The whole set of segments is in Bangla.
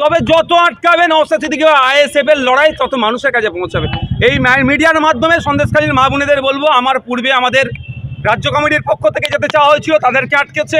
তবে যত আটকাবেন সিদ্দিকি আইএসএফ এর লড়াই তত মানুষের কাছে পৌঁছাবে। এই মিডিয়ার মাধ্যমে সন্দেশকালীন মা বোনেদের বলব, আমার পূর্বে আমাদের রাজ্য কমিটির পক্ষ থেকে যেতে চাওয়া হয়েছিল, তাদেরকে আটকেছে।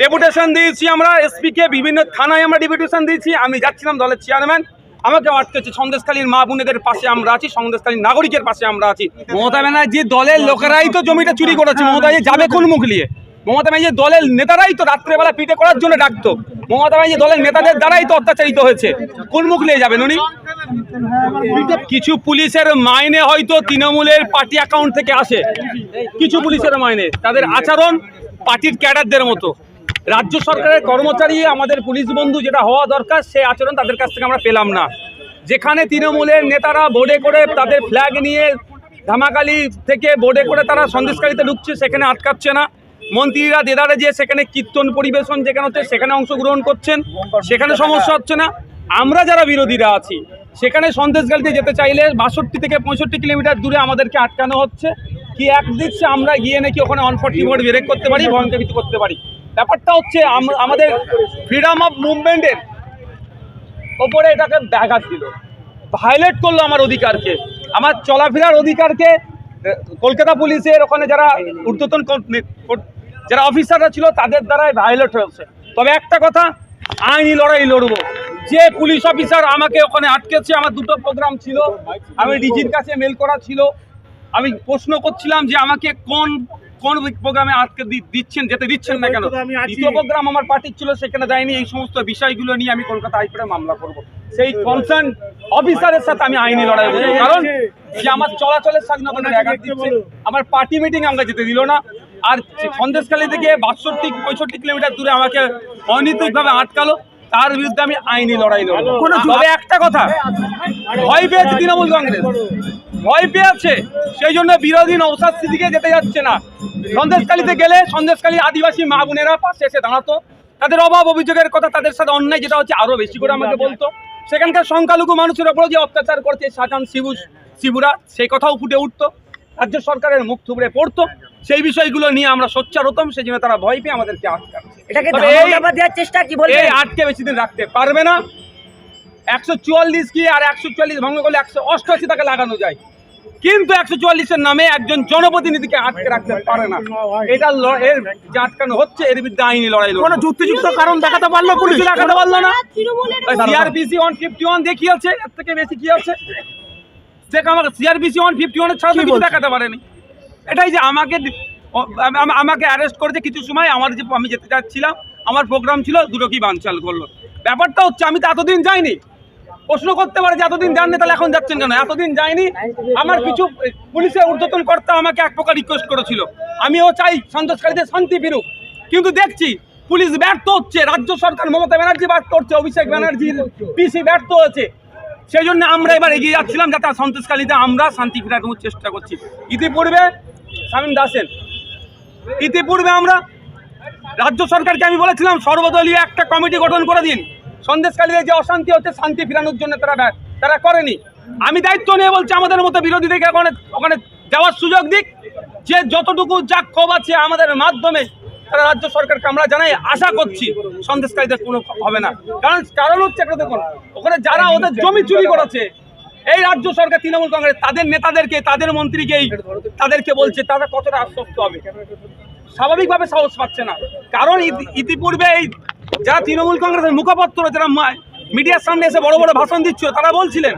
ডেপুটেশন দিয়েছি আমরা, এসপিকে বিভিন্ন থানায় আমরা ডেপুটেশন দিয়েছি, আমি যাচ্ছিলাম দলের চেয়ারম্যান। আমাকে আটকেছে সন্দেশকালীন মা বোনেদের পাশে আমরা আছি সন্দেশকালীন নাগরিকের পাশে আমরা আছি। মমতা ব্যানার্জি দলের লোকেরাই তো জমিটা চুরি করেছে, মমতা যাবে কোন মুখ নিয়ে? মমতা ব্যানার্জি দলের নেতারাই তো রাত্রেবেলা পিঠে করার জন্য ডাকতো। মমতা ব্যানার্জি দলের নেতাদের দ্বারাই তো অত্যাচারিত হয়েছে। কোন মুখ নিয়ে যাবেন উনি? কিছু পুলিশের মাইনে হয়তো তৃণমূলের পার্টি অ্যাকাউন্ট থেকে আসে। কিছু পুলিশের মাইনে। তাদের আচরণ পার্টির ক্যাডারদের মতো। রাজ্য সরকারের কর্মচারী, আমাদের পুলিশ বন্ধু যেটা হওয়া দরকার, সে আচরণ তাদের কাছ থেকে আমরা পেলাম না। যেখানে তৃণমূলের নেতারা বোর্ডে করে তাদের ফ্ল্যাগ নিয়ে ধামাকালি থেকে বোর্ডে করে তারা সন্দেশকারীতে ঢুকছে, সেখানে আটকাচ্ছে না। মন্ত্রীরা দেদারে যে সেখানে কীর্তন পরিবেশন যেখানে হচ্ছে, সেখানে অংশগ্রহণ করছেন, সেখানে সমস্যা হচ্ছে না। আমরা যারা বিরোধীরা আছি, সেখানে সন্দেশগালিতে যেতে চাইলে বাষট্টি থেকে পঁয়ষট্টি কিলোমিটার দূরে আমাদেরকে আটকানো হচ্ছে। কি এক দিচ্ছে আমরা গিয়ে নাকি ওখানে অন ফর্টি বোর্ড ব্রেক করতে পারি ভয়ঙ্কর কিছু করতে পারি। ব্যাপারটা হচ্ছে আমাদের ফ্রিডম অফ মুভমেন্টের ওপরে এটাকে ব্যাঘাত দিল ভায়োলেট করল আমার অধিকারকে। আমার চলাফেরার অধিকারকে কলকাতা পুলিশের ওখানে যারা ঊর্ধ্বতন যারা অফিসাররা ছিল তাদের দ্বারাই ভায়োলেট হয়েছে। তবে একটা কথা আইনি লড়াই লড়বো। যে পুলিশ অফিসার আমাকে ওখানে আটকেছে আমার দুটো প্রোগ্রাম ছিল। আমি ডিজির কাছে মেল করা ছিল। আমি প্রশ্ন করছিলাম যে আমাকে কোন কোন প্রোগ্রামে আটকে দিচ্ছেন যেতে দিচ্ছেন না কেন? দ্বিতীয় প্রোগ্রাম আমার পার্টির ছিল সেখানে দেয়নি। এই সমস্ত বিষয়গুলো নিয়ে আমি কলকাতা হাইকোর্টে মামলা করব। সেই কনসার্ন অফিসারের সাথে আমি আইনি লড়াই করব। কারণ যে আমার চলাচলের স্বাধীনতা আমার পার্টি মিটিং আমাকে যেতে দিল না। আর সন্দেশখালী থেকে বাষট্টি পঁয়ষট্টি কিলোমিটার দূরে আমাকে অনৈতিকভাবে আটকালো। তার বিরুদ্ধে আমি আইনি লড়াই লড়বো। তবে একটা কথা ভয় পেয়েছে তৃণমূল কংগ্রেস। ভয় পেয়েছে সেই জন্য বিরোধী নৌসাদ সিদ্দিকে যেতে যাচ্ছে না। সন্দেশকালীতে গেলে সন্দেশখালী আদিবাসী মা বোনেরা পাশে এসে দাঁড়াতো। তাদের অভাব অভিযোগের কথা তাদের সাথে অন্যায় যেটা হচ্ছে আরও বেশি করে আমাকে বলতো। সেখানকার সংখ্যালঘু মানুষের ওপর যে অত্যাচার করছে শাহজাহান শিবু শিবুরা সেই কথাও ফুটে উঠতো। রাজ্য সরকারের মুখ থুবড়ে পড়তো। সেই বিষয়গুলো নিয়ে আমরা সোচ্চার হতাম সেই জন্য তারা ভয় পেয়ে আমাদেরকে আটকাচ্ছে। এটাকে ধামাচাপা দেওয়ার চেষ্টা কি বলবেন? এই আটকে বেশি দিন রাখতে পারবে না। একশো চুয়াল্লিশ কি আর একশো চুয়াল্লিশ ভঙ্গ করলে একশো অষ্টআশি তাকে লাগানো যায়। কিন্তু একশো চুয়াল্লিশের নামে একজন জনপ্রতিনিধিকে আটকে রাখতে পারে না। এটা এর যে আটকানো হচ্ছে এর বিরুদ্ধে আইনি লড়াই কোনো যুক্তিযুক্ত কারণ দেখাতে পারল পুলিশ? পুলিশ দেখাতে পারল না। সিআরপিসি ওয়ান ফিফটি ওয়ান দেখিয়েছে এর থেকে বেশি কি আছে? দেখ আমাকে সিআরপিসি ওয়ান ফিফটি ওয়ানের ছাড়া? দেখাতে পারেনি। এটাই যে আমাকে আমাকে অ্যারেস্ট করেছে কিছু সময় আমার যে আমি যেতে চাচ্ছিলাম, আমার প্রোগ্রাম ছিল, দুটো কি বানচাল করল। ব্যাপারটা হচ্ছে আমি তো এতদিন যাইনি। প্রশ্ন করতে পারে যে এতদিন যাননি, তাহলে এখন যাচ্ছেন কেন? এতদিন যাইনি। আমার কিছু পুলিশের ঊর্ধ্বতন কর্তা আমাকে এক প্রকার রিকোয়েস্ট করেছিল। আমিও চাই সন্তোষকারীদের শান্তি ফিরুক। কিন্তু দেখছি, পুলিশ ব্যর্থ হচ্ছে। রাজ্য সরকার মমতা ব্যানার্জি ব্যর্থ হচ্ছে, অভিষেক ব্যানার্জির পিসি ব্যর্থ হয়েছে। সেই জন্য আমরা এবার এগিয়ে যাচ্ছিলাম যাতে সন্তোষকালীতে আমরা শান্তি ফেরানোর চেষ্টা করছি। ইতিপূর্বে শামীম দাসেন। ইতিপূর্বে আমরা রাজ্য সরকারকে আমি বলেছিলাম, সর্বদলীয় একটা কমিটি গঠন করে দিন। সন্দেশকালীতে যে অশান্তি হচ্ছে, শান্তি ফিরানোর জন্য তারা তারা করেনি। আমি দায়িত্ব নিয়ে বলছি, আমাদের মতো বিরোধীদেরকে ওখানে ওখানে যাওয়ার সুযোগ দিক। যে যতটুকু যা ক্ষোভ আছে আমাদের মাধ্যমে তারা রাজ্য সরকারকে আমরা জানাই, আশা করছি সন্দেশকারীদের কোনো হবে না। কারণ কারণ হচ্ছে একটা দেখুন, ওখানে যারা ওদের জমি চুরি করেছে এই রাজ্য সরকার, তৃণমূল কংগ্রেস, তাদের নেতাদেরকে, তাদের মন্ত্রীকেই, তাদেরকে বলছে, তারা কতটা আশ্বস্ত হবে? স্বাভাবিকভাবে সাহস পাচ্ছে না। কারণ ইতি- ইতিপূর্বে এই যারা তৃণমূল কংগ্রেসের মুখপত্র, যারা মিডিয়ার সামনে এসে বড় বড় ভাষণ দিচ্ছিল, তারা বলছিলেন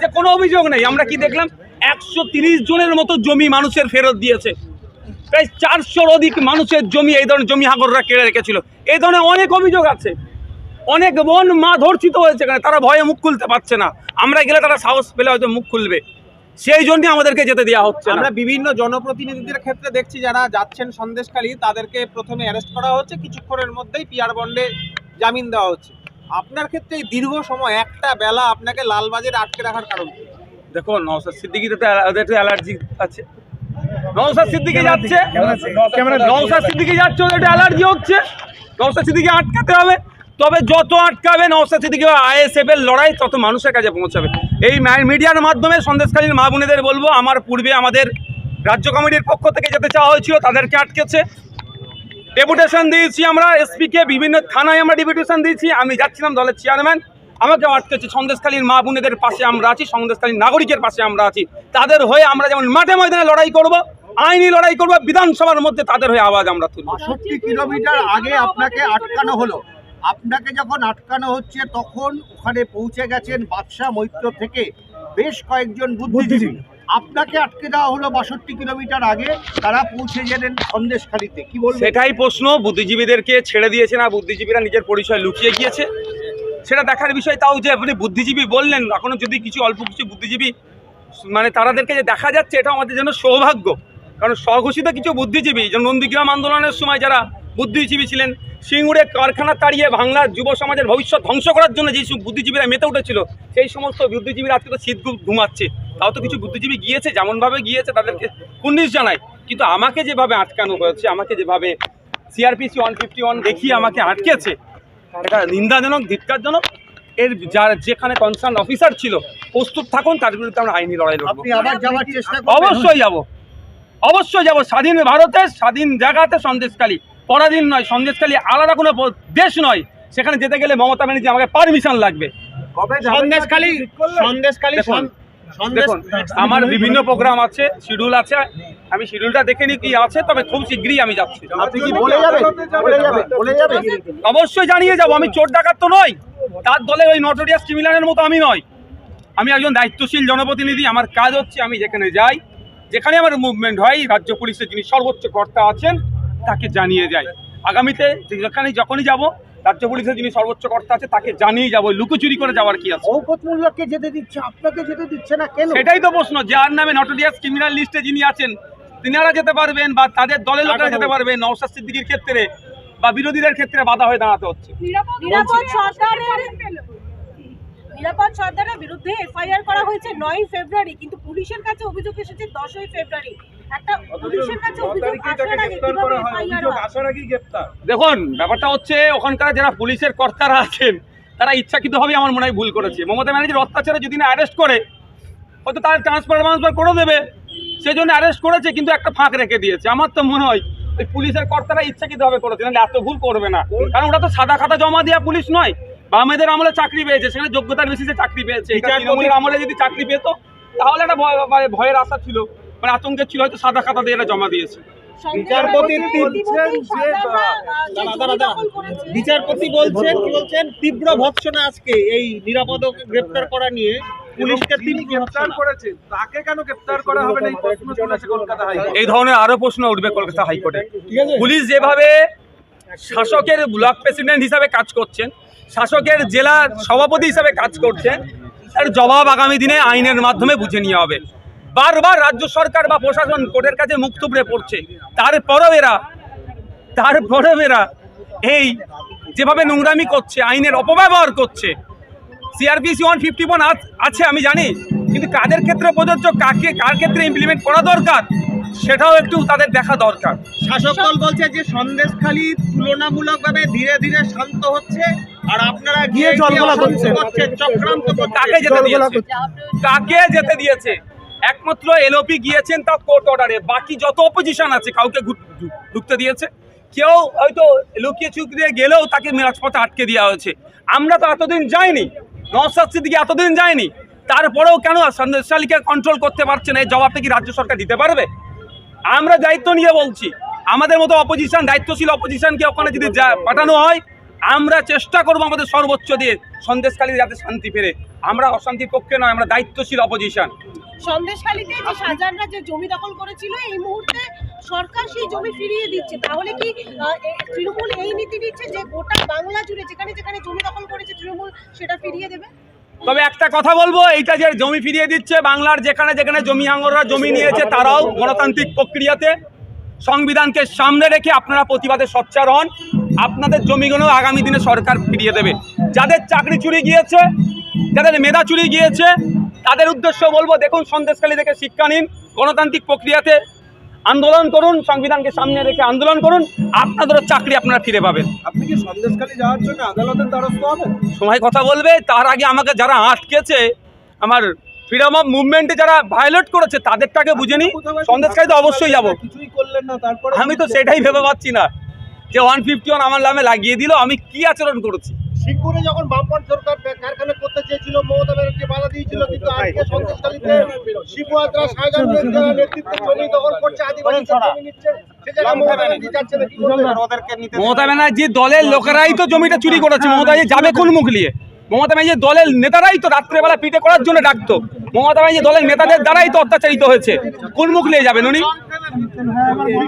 যে, কোনো অভিযোগ নেই। আমরা কি দেখলাম, একশো তিরিশ জনের মতো জমি মানুষের ফেরত দিয়েছে। প্রায় চারশোর অধিক মানুষের জমি, এই ধরনের জমি হাগররা কেড়ে রেখেছিল। এই ধরনের অনেক অভিযোগ আছে। অনেক বোন মা ধর্ষিত হয়েছে এখানে তারা ভয়ে মুখ খুলতে পারছে না। আমরা গেলে তারা সাহস পেলে হয়তো মুখ খুলবে। সেই জন্য আমাদেরকে যেতে দেওয়া হচ্ছে আমরা বিভিন্ন জনপ্রতিনিধিদের ক্ষেত্রে দেখছি যারা যাচ্ছেন সন্দেশকালী তাদেরকে প্রথমে অ্যারেস্ট করা হচ্ছে কিছুক্ষণের মধ্যেই পিয়ার বন্ডে জামিন দেওয়া হচ্ছে। আপনার ক্ষেত্রে এই দীর্ঘ সময় একটা বেলা আপনাকে লালবাজারে আটকে রাখার কারণ? দেখো নওসাদ সিদ্দিকিতে তো অ্যালা- অ্যালার্জি আছে। নওসাদ সিদ্দিকি যাচ্ছে। নওসাদ সিদ্দিকি যাচ্ছে ওদের একটা অ্যালার্জি হচ্ছে। নওসাদ সিদ্দিকি আটকাতে হবে। তবে যত আটকাবে নওসাদ সিদ্দিকি আইএসএফ এর লড়াই, তত মানুষের কাছে পৌঁছাবে। এই মিডিয়ার মাধ্যমে সন্দেশকালীন মা বোনেদের বলব, আমার পূর্বে আমাদের রাজ্য কমিটির পক্ষ থেকে যেতে চাওয়া হয়েছিল, তাদেরকে আটকেছে। ডেপুটেশন দিয়েছি আমরা এসপিকে বিভিন্ন থানায় আমরা ডেপুটেশন দিয়েছি, আমি যাচ্ছিলাম দলের চেয়ারম্যান আমাকে আটকেছে। সন্দেশকালীন মা বোনেদের পাশে আমরা আছি, সন্দেশখালীর নাগরিকের পাশে আমরা আছি। তাদের হয়ে আমরা যেমন মাঠে ময়দানে লড়াই করব, আইনি লড়াই করব, বিধানসভার মধ্যে তাদের হয়ে আওয়াজ আমরা তুলব। কিলোমিটার আগে আপনাকে আটকানো হলো। আপনাকে যখন আটকানো হচ্ছে তখন ওখানে পৌঁছে গেছেন বাদশাহ মৈত্র থেকে বেশ কয়েকজন বুদ্ধিজীবী। আপনাকে আটকে দেওয়া হলো বাষট্টি কিলোমিটার আগে তারা পৌঁছে গেলেন সন্দেশখালিতে। কি বলবেন? সেটাই প্রশ্ন বুদ্ধিজীবীদেরকে ছেড়ে দিয়েছে না বুদ্ধিজীবীরা নিজের পরিচয় লুকিয়ে গিয়েছে? সেটা দেখার বিষয় তাও যে আপনি বুদ্ধিজীবী বললেন এখনও যদি কিছু অল্প কিছু বুদ্ধিজীবী মানে তারাদেরকে যে দেখা যাচ্ছে এটা আমাদের জন্য সৌভাগ্য। কারণ স্বঘোষিত কিছু বুদ্ধিজীবী যেমন নন্দীগ্রাম আন্দোলনের সময় যারা বুদ্ধিজীবী ছিলেন। সিঙ্গুরে কারখানা তাড়িয়ে বাংলার যুব সমাজের ভবিষ্যৎ ধ্বংস করার জন্য যেসব বুদ্ধিজীবীরা মেতে উঠেছিল সেই সমস্ত বুদ্ধিজীবীরা আজকে তো শীত ঘুমাচ্ছে। তাও তো কিছু বুদ্ধিজীবী গিয়েছে যেমনভাবে গিয়েছে তাদেরকে কুন্নিশ জানায়। কিন্তু আমাকে যেভাবে আটকানো হয়েছে আমাকে যেভাবে সিআরপিসি ওয়ান ফিফটি ওয়ান দেখিয়ে আমাকে আটকেছে এটা নিন্দাজনক ধিক্কারজনক। এর যার যেখানে কনসার্ন অফিসার ছিল প্রস্তুত থাকুন তার বিরুদ্ধে আমরা আইনি লড়াই লড়বো। অবশ্যই যাব। অবশ্যই যাব স্বাধীন ভারতে স্বাধীন জায়গাতে সন্দেশখালী। পরাধীন নয় সন্দেশখালী আলাদা কোনো দেশ নয়। সেখানে যেতে গেলে মমতা ব্যানার্জি আমাকে পারমিশন লাগবে। সন্দেশখালী সন্দেশখালী দেখুন, সন্দেশ আমার বিভিন্ন প্রোগ্রাম আছে শিডিউল আছে। আমি শিডিউলটা দেখে নিই কি আছে তবে খুব শীঘ্রই আমি যাচ্ছি। আপনি কি বলে যাবেন? বলে যাবেন। বলে যাবেন। অবশ্যই জানিয়ে যাব আমি চোর ডাকাত তো নই। তার দলে ওই নটোরিয়াস ক্রিমিনালের মতো আমি নয় আমি একজন দায়িত্বশীল জনপ্রতিনিধি আমার কাজ হচ্ছে আমি যেখানে যাই যেখানে আমার মুভমেন্ট হয় রাজ্য পুলিশের যিনি সর্বোচ্চ কর্তা আছেন তাকে জানিয়ে যাই। আগামীতে যেখানে যখনই যাব রাজ্য পুলিশের যিনি সর্বোচ্চ কর্তা আছে তাকে জানিয়ে যাব লুকোচুরি করে যাওয়ার কি আছে? মোল্লাকে যেতে দিচ্ছে আপনাকে যেতে দিচ্ছে না কেন? সেটাই তো প্রশ্ন যার নামে নটোরিয়াস ক্রিমিনাল লিস্টে যিনি আছেন তিনারা যেতে পারবেন বা তাদের দলের লোকেরা যেতে পারবেন নওশাদ সিদ্দিকির ক্ষেত্রে বা বিরোধীদের ক্ষেত্রে বাধা হয়ে দাঁড়াতে হচ্ছে। নিরাপদ সর্দারের বিরুদ্ধে এফআইআর করা হয়েছে নয় ফেব্রুয়ারি কিন্তু পুলিশের কাছে অভিযোগ এসেছে দশই ফেব্রুয়ারি। একটা পুলিশের কাছে অভিযোগ আসার আগে কীভাবে দেখুন ব্যাপারটা হচ্ছে ওখানকার যারা পুলিশের কর্তারা আছেন তারা ইচ্ছাকৃতভাবে আমার মনে হয় ভুল করেছে। মমতা ব্যানার্জির অত্যাচারে যদি না অ্যারেস্ট করে হয়তো তার ট্রান্সফার ট্রান্সফার করে দেবে। সেই জন্য অ্যারেস্ট করেছে কিন্তু একটা ফাঁক রেখে দিয়েছে। আমার তো মনে হয় ওই পুলিশের কর্তারা ইচ্ছাকৃতভাবে করেছে নাহলে এত ভুল করবে না। কারণ ওটা তো সাদা খাতা জমা দেওয়া পুলিশ নয়। বামেদের আমলে চাকরি পেয়েছে সেখানে যোগ্যতার বেসিসে চাকরি পেয়েছে। তৃণমূলের আমলে যদি চাকরি পেতো তাহলে একটা ভয় মানে ভয়ের আশা ছিল। মানে আতঙ্কের ছিল হয়তো সাদা খাতা দিয়ে জমা দিয়েছে। বিচারপতি বলছেন কি বলছেন? তীব্র ভৎসনা আজকে এই নিরাপদকে গ্রেপ্তার করা নিয়ে পুলিশকে তীব্র ভৎসনা। করেছে তাকে কেন গ্রেপ্তার করা হবে না? এই প্রশ্ন তুলেছে কলকাতা এই ধরনের আরও প্রশ্ন উঠবে কলকাতা হাইকোর্টে। পুলিশ যেভাবে শাসকের ব্লক প্রেসিডেন্ট হিসাবে কাজ করছেন শাসকের জেলার সভাপতি হিসাবে কাজ করছেন, তার জবাব আগামী দিনে আইনের মাধ্যমে বুঝে নেওয়া হবে। বারবার রাজ্য সরকার বা প্রশাসন কোর্টের কাছে মুখ থুবড়ে পড়ছে। তারপরেও এরা তারপরেও এরা এই যেভাবে নোংরামি করছে, আইনের অপব্যবহার করছে। সিআরপিসি ওয়ান ফিফটি ওয়ান আছে, আমি জানি, কিন্তু কাদের ক্ষেত্রে প্রযোজ্য, কাকে, কার ক্ষেত্রে ইমপ্লিমেন্ট করা দরকার, সেটাও একটু তাদের দেখা দরকার। শাসক দল বলছে যে সন্দেশখালী তুলনামূলকভাবে ধীরে ধীরে শান্ত হচ্ছে। আর আপনারা গিয়ে অশান্ত করছেন। চক্রান্ত কাকে যেতে দিয়েছে? কাকে যেতে দিয়েছে? একমাত্র এলওপি গিয়েছেন তাও কোর্ট অর্ডারে বাকি যত অপোজিশন আছে কাউকে ঢুকতে দিয়েছে। কেউ হয়তো লুকিয়ে চুকিয়ে গেলেও তাকে রাজপথে আটকে দেওয়া হয়েছে। আমরা তো এতদিন যাইনি। নওসাদ সিদ্দিকি এতদিন যায়নি। তারপরেও কেন সন্দেশালীকে কন্ট্রোল করতে পারছে না? এই জবাবটা কি রাজ্য সরকার দিতে পারবে? আমরা দায়িত্ব নিয়ে বলছি। আমাদের মতো অপোজিশন দায়িত্বশীল অপোজিশনকে ওখানে যদি পাঠানো হয় আমরা চেষ্টা করব আমাদের সর্বোচ্চ দিয়ে সন্দেশকালী যাতে শান্তি ফেরে। আমরা অশান্তির পক্ষে নয় আমরা দায়িত্বশীল অপোজিশন সন্দেশখালীতে যে শাহজাহানরা যে জমি দখল করেছিল এই মুহূর্তে সরকার সেই জমি ফিরিয়ে দিচ্ছে। তাহলে কি তৃণমূল এই নীতি যে গোটা বাংলা জুড়ে যেখানে যেখানে জমি দখল করেছে তৃণমূল সেটা ফিরিয়ে দেবে? তবে একটা কথা বলব এইটা যে জমি ফিরিয়ে দিচ্ছে বাংলার যেখানে যেখানে জমি হাঙ্গররা জমি নিয়েছে তারাও গণতান্ত্রিক প্রক্রিয়াতে সংবিধানকে সামনে রেখে আপনারা প্রতিবাদে সোচ্চার হন। আপনাদের জমিগুলো আগামী দিনে সরকার ফিরিয়ে দেবে। যাদের চাকরি চুরি গিয়েছে যাদের মেধা চুরি গিয়েছে তাদের উদ্দেশ্য বলব দেখুন সন্দেশখালী থেকে শিক্ষা নিন গণতান্ত্রিক প্রক্রিয়াতে আন্দোলন করুন সংবিধানকে সামনে রেখে আন্দোলন করুন আপনাদেরও চাকরি আপনারা ফিরে পাবেন। আপনি কি সন্দেশখালী যাওয়ার জন্য আদালতের দ্বারস্থ হবেন? সময় কথা বলবে তার আগে আমাকে যারা আটকেছে আমার ফ্রিডম অফ মুভমেন্টে যারা ভায়োলেট করেছে তাদেরটাকে বুঝে নি সন্দেশকারী তো অবশ্যই যাব। কিছুই করলেন না তারপরে আমি তো সেটাই ভেবে পাচ্ছি না। যে ওয়ান ফিফটি ওয়ান আমার নামে লাগিয়ে দিল আমি কি আচরণ করেছি? সিঙ্গুরে যখন বামপন্থ সরকার কারখানা করতে চেয়েছিল মমতা ব্যানার্জি বাধা দিয়েছিল কিন্তু আজকে সন্দেশখালীতে শিবু হাজরা নেতৃত্বে জমি দখল করছে আদিবাসী জমি নিচ্ছে মমতা ব্যানার্জি যাচ্ছে না কি বলবেন আর ওদেরকে নিতে মমতা ব্যানার্জি দলের লোকেরাই তো জমিটা চুরি করেছে মমতা ব্যানার্জি যাবে কোন মুখ নিয়ে? মমতা ব্যানার্জি দলের নেতারাই তো রাত্রেবেলা পিঠে করার জন্য ডাকতো। মমতা ব্যানার্জি দলের নেতাদের দ্বারাই তো অত্যাচারিত হয়েছে। কোন মুখ নিয়ে যাবেন উনি?